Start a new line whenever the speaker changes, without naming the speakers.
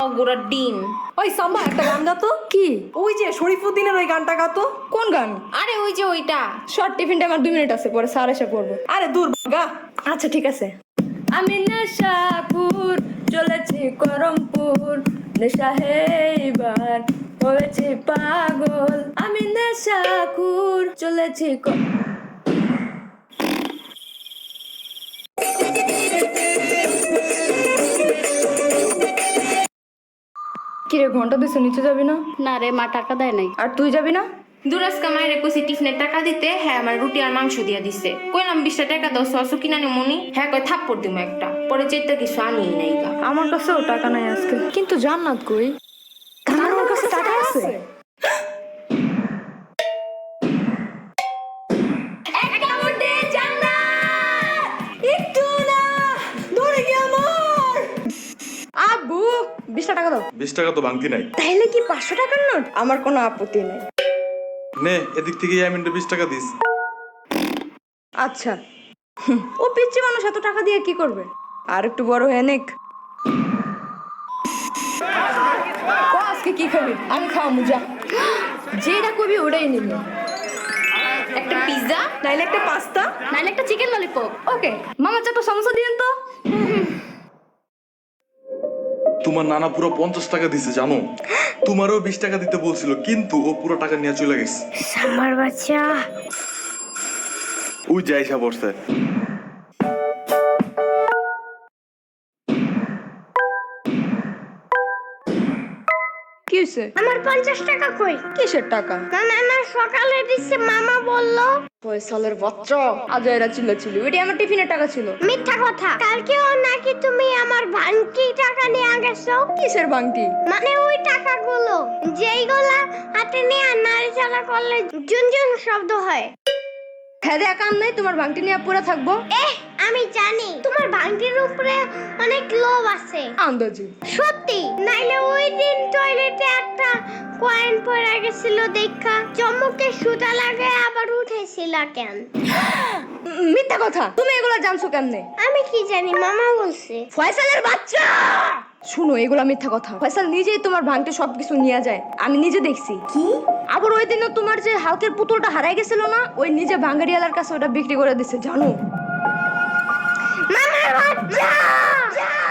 ডিম।
ওই সাম্বা একটা গান গাতো
কি?
ওই যে শরীফুদ্দিনের ওই গানটা গাতো
কোন গান?
আরে ওই যে ওইটা।
শর্ট টিফিনটা আমার দুই মিনিট আছে পরে স্যার এসে পড়ব।
আরে দূর গা।
আচ্ছা ঠিক আছে। আমি নেশাপুর চলেছি করমপুর। নেশা হেবার হয়েছি পাগল। আমি নেশাকুর চলেছি কিরে ঘণ্টা দিছে নিচে যাবি না?
না রে মা টাকা দেয় নাই।
আর তুই যাবি না?
দুরাজকা মায়ের কইছি টিফিনের টাকা দিতে হ্যাঁ আমার রুটি আর মাংস দিয়া দিছে। কইলাম বিশটা টাকা দাও সস কিনা নি। মনি হ্যাঁ কই থাপ্পড় দিমু একটা। পরে চেতে কিছু আনি নাই
আমার কাছেও টাকা নাই আজকে। কিন্তু জান্নাত কই? আমার কাছে টাকা আছে? বিশটা টাকা দাও।
বিশ টাকা তো ভাঙতি নাই।
তাইলে কি পাঁচশো টাকার নোট? আমার কোনো আপত্তি নেই।
নে এদিক থেকে ইয়ামিনটা বিশ টাকা দিস।
আচ্ছা। ও পিচ্ছি মানুষ এত টাকা দিয়ে কি করবে? আর একটু বড় হয়ে নিক। ও, আজকে কি খাবি? আমি খাওয়া মুজা যেটা কবি ওটাই নিবি।
একটা পিৎজা
নাইলে একটা পাস্তা।
নাইলে একটা চিকেন ললিপপ।
ওকে। মামা চারটা সমস্যা দিয়েন তো।
তোমার নানা পুরো পঞ্চাশ টাকা দিছে জানো? তোমারও বিশ টাকা দিতে বলছিল কিন্তু ও পুরো টাকা নিয়ে চলে গেছে।
আমার বাচ্চা।
ওই যাই সা
হয়েছে
আমার পঞ্চাশ টাকা কই?
কিসের টাকা?
না না সকালে দিচ্ছে মামা বলল।
ফয়সালের বাচ্চা? আজ এরা চিল্লাচিল্লি। ওইটা আমার টিফিনের টাকা ছিল।
মিথ্যা কথা। কালকেও নাকি তুমি আমার টাকা নিয়ে গেছো
কিসের
মানে ওই টাকাগুলো যেইগুলা হাতে নিয়ে নাড়াচাড়া করলে ঝুনঝুন শব্দ হয়।
রে কাম নাই তোমার বাংটি নিয়ে পড়ে থাকব।
এহ আমি জানি। তোমার ভাঙতির উপরে অনেক লোভ আছে।
আন্দাজি।
সত্যি নাইলে ওই দিন টয়লেটে একটা কয়েন পড়ে গেছিল দেখা। চমকে সুতা লাগে আবার উঠেছিল কেন?
মিথ্যা কথা তুমি এগুলো জানছো কেমনে?
আমি কি জানি মামা বলছে।
ফয়সালের বাচ্চা! শুনো এগুলা মিথ্যা কথা। ফয়সাল নিজেই তোমার ভাঙতে সবকিছু নিয়ে যায়। আমি নিজে দেখছি। কি? আবার ওই দিনও তোমার যে হালকের পুতুলটা হারাই গেছিল না ওই নিজে ভাঙ্গারিয়ালার কাছে ওটা বিক্রি করে দিছে জানো?
মামার বাচ্চা